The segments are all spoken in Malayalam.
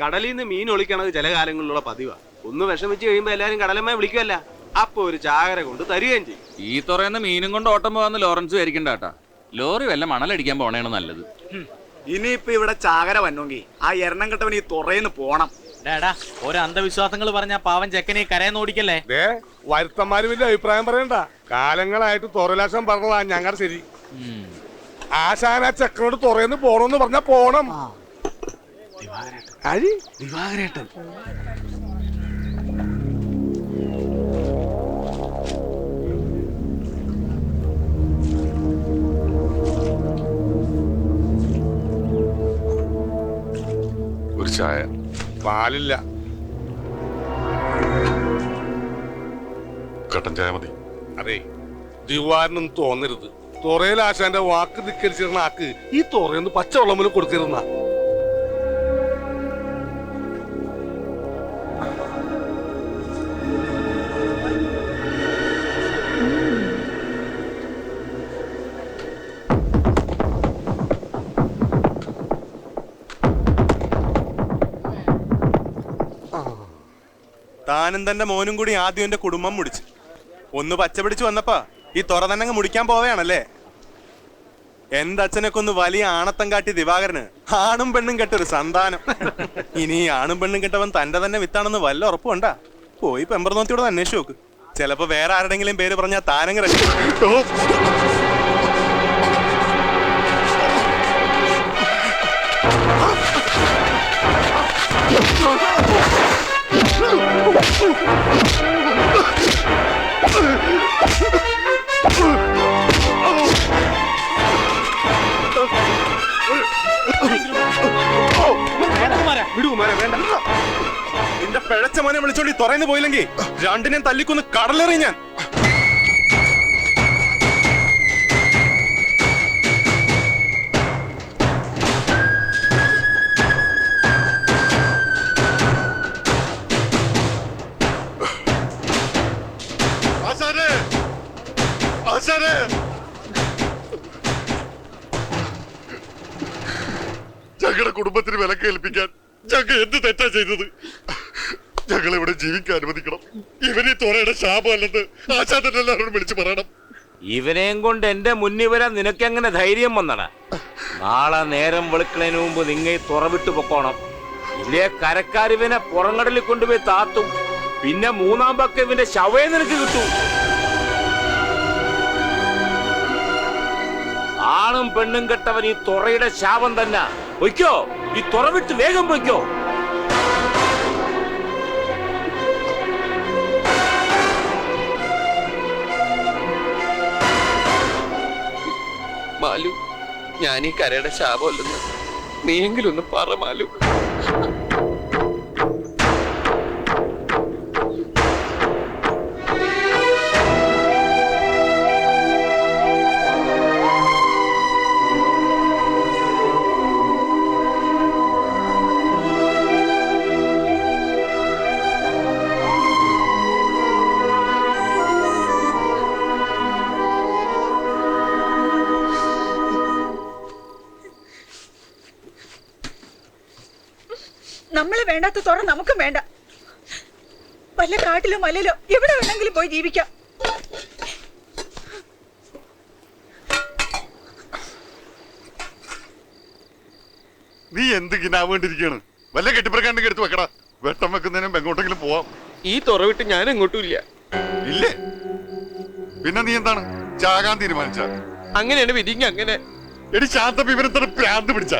കടലിൽ നിന്ന് മീൻ ഒളിക്കണത് ചില കാലങ്ങളിലുള്ള പതിവാ. ഒന്ന് വിഷമിച്ച് കഴിയുമ്പോ എല്ലാരും കടലമ്മയെ വിളിക്കുമല്ല അപ്പൊ ഒരു ചാകര കൊണ്ട് തരികയും ചെയ്യും. ഈ തുറയുന്ന മീനും കൊണ്ട് ഓട്ടം പോകാന്ന് ലോറൻസ് വിചാരിക്കണ്ട ലോറി വല്ല മണലടിക്കാൻ പോണേണ് നല്ലത്. ഇനിയിപ്പോ ഇവിടെ ചാകര വന്നെങ്കിൽ ആ എണ്ണം കെട്ടവൻ ഈ തുറയിന്ന് പോണം. ഡാടാ ഓരോ അന്ധവിശ്വാസങ്ങൾ പറഞ്ഞ പാവൻ ചെക്കനെ കരയെന്ന് ഓടിക്കല്ലേ? ദേ വരുത്തന്മാര് വലിയ അഭിപ്രായം പറയണ്ട. കാലങ്ങളായിട്ട് തുറലാശം പറഞ്ഞതാ ഞങ്ങളുടെ ശരി. ആശാന ചെക്കനോട് തുറയെന്ന് പോണോന്ന് പറഞ്ഞ പോണം. ആര് ദിവാകരേട്ടൻ ഒരു ചായ. പാലില്ല. കട്ടൻ ചായ മതി. അതെ ദിവാരനൊന്നും തോന്നരുത്. തുറയിൽ ആശാന്റെ വാക്ക് ധിക്കരിച്ചിരുന്ന ആക്ക് ഈ തുറയൊന്ന് പച്ചവെള്ളം പോലും കൊടുത്തിരുന്ന. താനും തന്റെ മോനും കൂടി ആദ്യം എന്റെ കുടുംബം മുടിച്ചു. ഒന്ന് പച്ച പിടിച്ചു വന്നപ്പാ ഈ തുറ തന്നെ മുടിക്കാൻ പോവുകയാണല്ലേ എന്റെ അച്ഛനൊക്കെ ഒന്ന് വലിയ ആണത്തം കാട്ടി ദിവാകരന് ആണും പെണ്ണും കെട്ടൊരു സന്താനം. ഇനി ആണും പെണ്ണും കെട്ടവൻ തന്റെ തന്നെ വിത്താണെന്ന് വല്ല ഉറപ്പുണ്ടാ പോയി പെമ്പർനോത്തിയോട് അന്വേഷിച്ചു നോക്ക്. ചിലപ്പോ വേറെ ആരുടെങ്കിലും പേര് പറഞ്ഞാൽ താനങ്ങ് Oh, നിന്റെ പിഴച്ച മോനെ വിളിച്ചോണ്ടി തുറന്ന് പോയില്ലെങ്കിൽ രണ്ടിനെയും തല്ലിക്കൊന്ന് കടലെറി ഞാൻ. ആശാനെ ആശാനെ ഞങ്ങളുടെ കുടുംബത്തിന് വിലക്കേൽപ്പിക്കാൻ ഞങ്ങൾ എന്ത് തെറ്റാ ചെയ്തത്? ഞങ്ങൾ ഇവിടെ ജീവിക്കാൻ അനുവദിക്കണം. ഇവനെ തുറയുടെ ശാപമല്ലെന്ന് ആശാ തന്നെ എല്ലാവരോടും വിളിച്ചു പറയണം. ഇവനെയും കൊണ്ട് എന്റെ മുന്നിൽ വരാൻ നിനക്കെങ്ങനെ ധൈര്യം വന്നടാ? നാളെ നേരം വെളുക്കണതിന് മുമ്പ് നിങ്ങ തുറവിട്ട് പൊക്കോണം. ഇല്ലേ കരക്കാരിവനെ പുറങ്ങടലിൽ കൊണ്ടുപോയി താത്തും പിന്നെ മൂന്നാം പക്ക ഇവന്റെ ശവയെ നിനക്ക് കിട്ടും. ആണും പെണ്ണും കെട്ടവൻ ഈ തുറയുടെ ശാപം തന്നെ. പൊയ്ക്കോ. ഈ തുറ വിട്ട് വേഗം പൊയ്ക്കോ. മാലു ഞാൻ ഈ കരയുടെ ശാപമല്ലെന്ന്. നീയെങ്കിലും ഒന്ന് പറ മാലു. വേണ്ടാത്ത തുറ നമുക്കും വേണ്ട. വല്ല കാട്ടിലോ മലയിലോ എവിടെ വേണമെങ്കിലും പോയി ജീവിക്കാം. നീ എന്ത് കിനാവേണ്ടിരിക്കാണ് വല്ല കെട്ടിപ്പറക്കാണ്ടെങ്കിൽ എടുത്ത് വെക്കടാ. വെട്ടം വെക്കുന്നതിനും എങ്ങോട്ടെങ്കിലും പോവാം. ഈ തുറ വിട്ട് ഞാൻ എങ്ങോട്ടും ഇല്ല. ഇല്ലേ? പിന്നെ നീ എന്താണ്? ചാകാൻ തീരുമാനിച്ച? അങ്ങനെയാണ് വിധിങ്ങ അങ്ങനെ. എടി ശാന്ത വിവരത്തോടെ പ്രാന്ത് പിടിച്ച?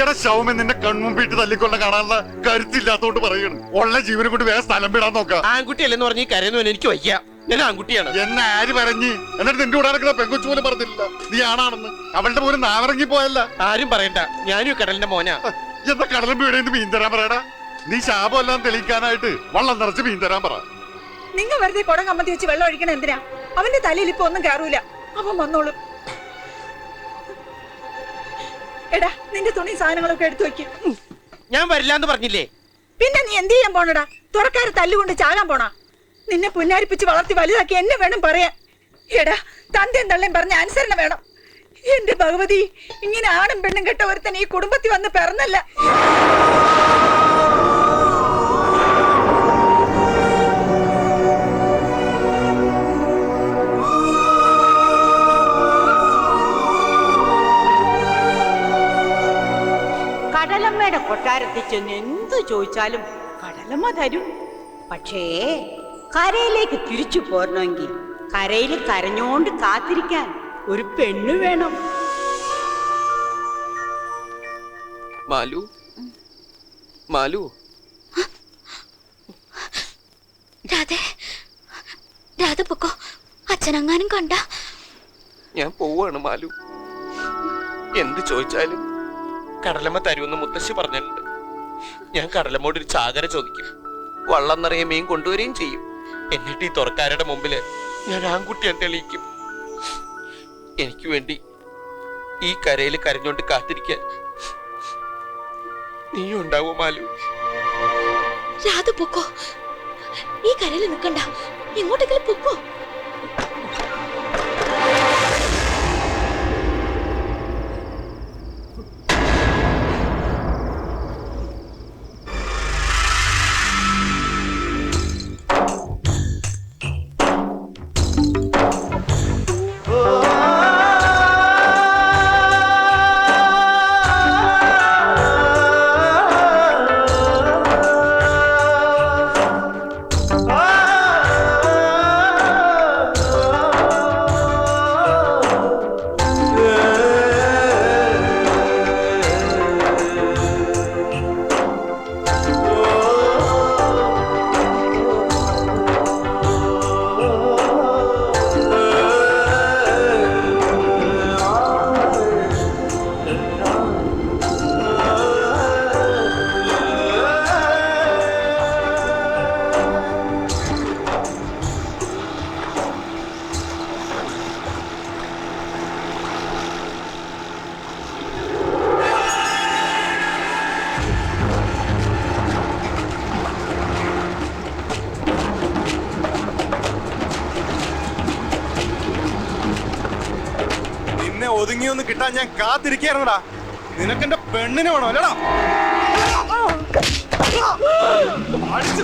എടാ ശവമേ നിന്നെ കൺമുമ്പിട്ട് തല്ലിക്കൊണ്ട കാണാനുള്ള കരുത്തില്ലാത്തോണ്ട് പറയണം. ഉള്ള ജീവനെ കൊണ്ട് വേറെ സ്ഥലം വിടാൻ നോക്കാം. ആൺകുട്ടിയല്ലെന്ന് പറഞ്ഞ് ഈ കരയുന്നവൻ എനിക്ക് വയ്യ. ഞാൻ ആൺകുട്ടിയാണ്. എന്നെ ആര് പറഞ്ഞ്? എന്നിട്ട് നിന്റെ കൂടെ നടക്കുന്ന പെങ്കൊച്ചു പോലും പറഞ്ഞില്ല. നീ ആണാണെന്ന്. അവളുടെ പോലും നാവിറങ്ങി പോയല്ല. ആരും പറയണ്ട. ഞാനും ഈ കടലിന്റെ മോനാ. എന്താ കടലും വീടേന്ന് മീൻ തരാൻ പറയടാ. നീ ശാപമെല്ലാം തെളിയിക്കാനായിട്ട് വള്ളം നിറച്ച് മീൻ തരാൻ പറ. നിങ്ങൾ വെറുതെ കുടം കമ്മത്തി വെച്ച് വെള്ളം ഒഴിക്കണം എന്തിനാ? അവന്റെ തലയിൽ ഇപ്പൊ ഒന്നും കയറൂല അവൻ വന്നോളും. എടാ നിന്റെ തുണി സാധനങ്ങളൊക്കെ എടുത്തു വെക്കും. ഞാൻ വരില്ല എന്ന് പറഞ്ഞില്ലേ? പിന്നെ നീ എന്ത് ചെയ്യാൻ പോണടാ? തുറക്കാരെ തല്ലുകൊണ്ട് ചാകാൻ പോണാ? നിന്നെ പുന്നാരിപ്പിച്ച് വളർത്തി വലുതാക്കി എന്നെ വേണം പറയാൻ. എടാ തന്തയും തള്ളയും പറഞ്ഞ അനുസരണ വേണം. എന്റെ ഭഗവതി ഇങ്ങനെ ആണും പെണ്ണും കെട്ട ഒരുത്തൻ ഈ കുടുംബത്തിൽ വന്ന് പിറന്നല്ല. ചെന്ന് എന്തു ചോദിച്ചാലും കടലമ്മ തരും. പക്ഷേ കരയിലേക്ക് തിരിച്ചു പോരണമെങ്കിൽ കരയിൽ കരഞ്ഞോണ്ട് കാത്തിരിക്കാൻ ഒരു പെണ്ണ് വേണം. മാലു? മാലു? രാധേ രാധ പൊക്കോ. അച്ഛനെങ്ങാനും കണ്ട. ഞാൻ പോവാണ് മാലു. എന്ത് ചോദിച്ചാലും കടലമ്മ തരുമെന്ന് മുത്തശ്ശി പറഞ്ഞിട്ടുണ്ട്. ഞാൻ കടലമ്മോട് ഒരു ചാകര ചോദിക്കും. വള്ളം നിറയെ മീൻ കൊണ്ടുവരികയും ചെയ്യും. എന്നിട്ട് ഈ തുറക്കാരുടെ മുമ്പിൽ ഞാൻ ആൺകുട്ടിയാൻ തെളിയിക്കും. എനിക്ക് വേണ്ടി ഈ കരയിൽ കരഞ്ഞോണ്ട് കാത്തിരിക്കാൻ നീ ഉണ്ടാവോ മാലു? രാധ പൊക്കോ. ഈ കരയിൽ നിൽക്കണ്ട. എങ്ങോട്ടെങ്കിലും പൊക്കോ. നിന്നെ ഒതുങ്ങിയൊന്ന് കിട്ടാൻ ഞാൻ കാത്തിരിക്കായിരുന്നടാ നിനക്കെന്റെ പെണ്ണിനെ വേണോ? അല്ലടാ. അടിച്ച്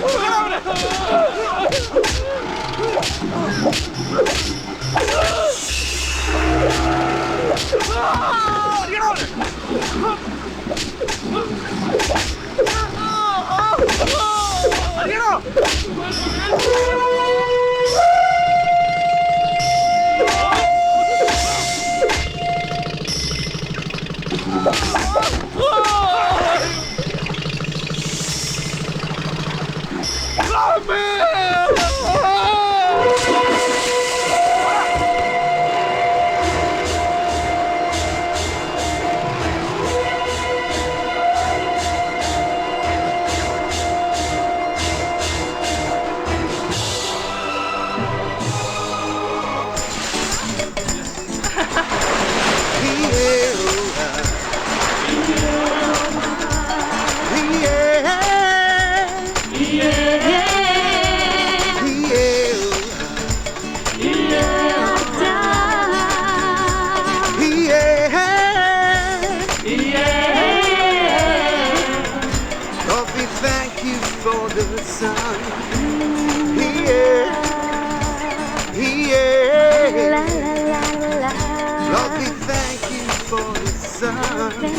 കൊല്ലടാ അവനെ.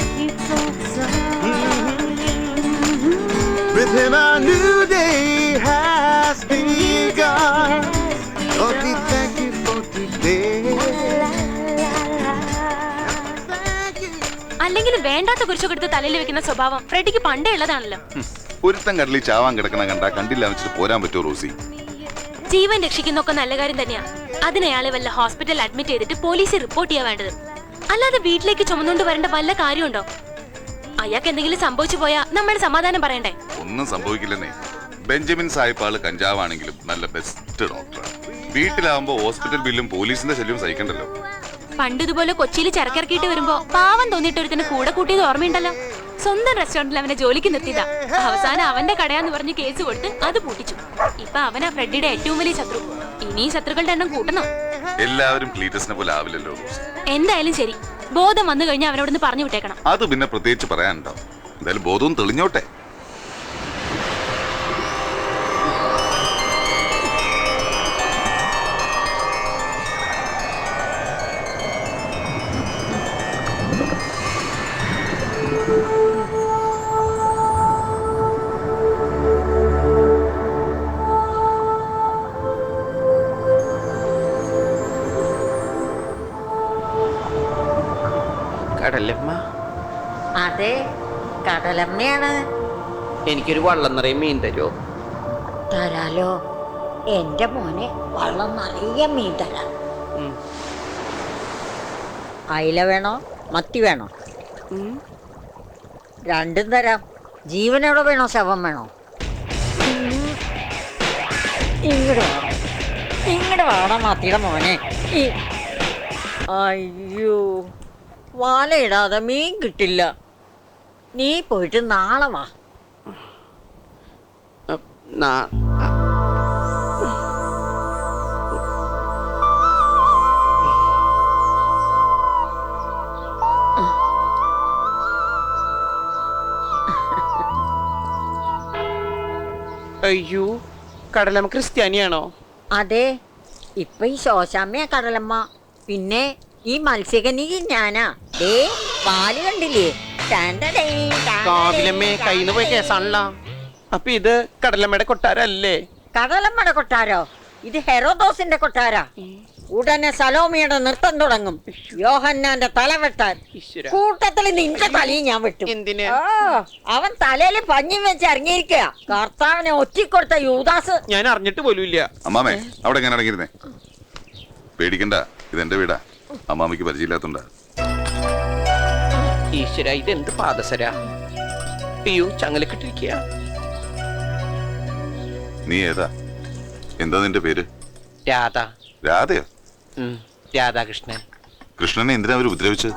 With him, a new day has begun. Lord, we thank you for today. അല്ലെങ്കിൽ വേണ്ടാത്ത കുറിച്ചൊക്കെ എടുത്ത് തലയിൽ വെക്കുന്ന സ്വഭാവം ഫ്രെഡിക്ക് പണ്ടേ ഉള്ളതാണല്ലോ ഒരുത്തൻ കടലിൽ ചാവാൻ കിടക്കണ കണ്ട കണ്ടില്ല വെച്ചിട്ട് പോരാൻ പറ്റുമോ റോസി ജീവൻ രക്ഷിക്കുന്നൊക്കെ നല്ല കാര്യം തന്നെയാ അതിനയാളെ വല്ല ഹോസ്പിറ്റലിൽ അഡ്മിറ്റ് ചെയ്തിട്ട് പോലീസിൽ റിപ്പോർട്ട് ചെയ്യാൻ വേണ്ടത് അല്ലാതെ വീട്ടിലേക്ക് ചുമന്നുകൊണ്ട് വരേണ്ട വല്ല കാര്യമുണ്ടോ? അയാൾക്ക് എന്തെങ്കിലും സംഭവിച്ചു പോയാ നമ്മൾ സമാധാനം പറയണ്ടേ? ഒന്നും സംഭവിക്കില്ലെന്നേ. ബെഞ്ചമിൻ സാഹിബ് ആൾ കഞ്ചാവാണെങ്കിലും നല്ല ബെസ്റ്റ് ഡോക്ടറാണ് വീട്ടിലാവുമ്പോ ഹോസ്പിറ്റൽ ബില്ലും പോലീസിന്റെ ശല്യവും സഹിക്കണ്ടല്ലോ. പണ്ട് ഇതുപോലെ കൊച്ചിയിൽ ചരക്കിറക്കിയിട്ട് വരുമ്പോ പാവം തോന്നിയിട്ട് ഒരുത്തിന് കൂടെ കൂട്ടിയത് ഓർമ്മയുണ്ടല്ലോ? സ്വന്തം റെസ്റ്റോറന്റിൽ അവനെ ജോലിക്ക് നിർത്തിയതാ. അവസാനം അവന്റെ കടയാന്ന് പറഞ്ഞ് കേസ് കൊടുത്ത് അത് പൂട്ടിച്ചു. ഇപ്പൊ അവനാ ഫ്രെഡിയുടെ ഏറ്റവും വലിയ ശത്രു. ഇനി ശത്രുക്കളുടെ എണ്ണം കൂട്ടണം. എല്ലാവരും ക്ലീറ്റസിനെ പോലെ ആവില്ലല്ലോ. റോസി എന്തായാലും ശരി. ബോധം വന്നു കഴിഞ്ഞാൽ അവനോടൊന്ന് പറഞ്ഞു വിട്ടേക്കണം. അത് പിന്നെ പ്രത്യേകിച്ച് പറയാനുണ്ടോ? എന്തായാലും ബോധവും തെളിഞ്ഞോട്ടെ. കടലമ്മയാണ് എനിക്കൊരു വള്ളം നിറയെ മീൻ തരുമോ തരാലോ. എന്റെ മോനെ വള്ളം നിറയെ മീൻ തരാം. അയില വേണോ? മത്തി വേണോ? രണ്ടും തരാം. ജീവനോടെ വേണോ? ശവം വേണോ? ഇങ്ങോട്ട് വേണം ഇങ്ങോട്ട് വേണം മത്തിയുടെ മോനെ. അയ്യോ. ഇടാതെ മീൻ കിട്ടില്ല. നീ പോയിട്ട് നാളെ വാ. അയ്യോ കടലമ്മ ക്രിസ്ത്യാനിയാണോ? അതെ ഇപ്പൊ ഈ ശോശാമ്മയാ കടലമ്മ. പിന്നെ ഈ മത്സ്യകന്യ ഞാനാ. ഏ പാൽ കണ്ടില്ലേ? കാവിലമ്മേ കയ്യിന്ന് പോയി കേസാണല്ലോ. അപ്പൊ ഇത് കടലമ്മയുടെ കൊട്ടാരല്ലേ കടലമ്മയുടെ കൊട്ടാരോ? ഇത് ഹെറോദോസിന്റെ കൊട്ടാരാ. ഉടനെ സലോമിയുടെ നൃത്തം തുടങ്ങും. യോഹന്നാന്റെ തല വെട്ടാൻ. കൂട്ടത്തിൽ നിന്റെ തലയും ഞാൻ വെട്ടും. എന്തിന്? ആ, അവൻ തലയിൽ പഞ്ഞും വെച്ച് ഇറങ്ങിയിരിക്കുക കർത്താവിനെ ഒറ്റിക്കൊടുത്ത യൂദാസ്. ഞാൻ അറിഞ്ഞിട്ട് പോലും ഇല്ല. അമ്മാമേ അവിടെ എങ്ങനെ അടങ്ങിയിരുന്നേ പേടിക്കണ്ട ഇതെന്റെ വീടാ. അമ്മാമിക്ക് പരിചയമില്ലാത്തോണ്ടാ. ഈശ്വര ഇതെന്ത് പാദസര? അയ്യോ ചങ്ങലക്കിട്ടിരിക്കുക നീ ഏതാ? എന്താ നിന്റെ പേര്? രാധ. രാധയോ? രാധാകൃഷ്ണൻ. കൃഷ്ണനെ എന്തിനാ അവർ ഉപദ്രവിച്ചത്?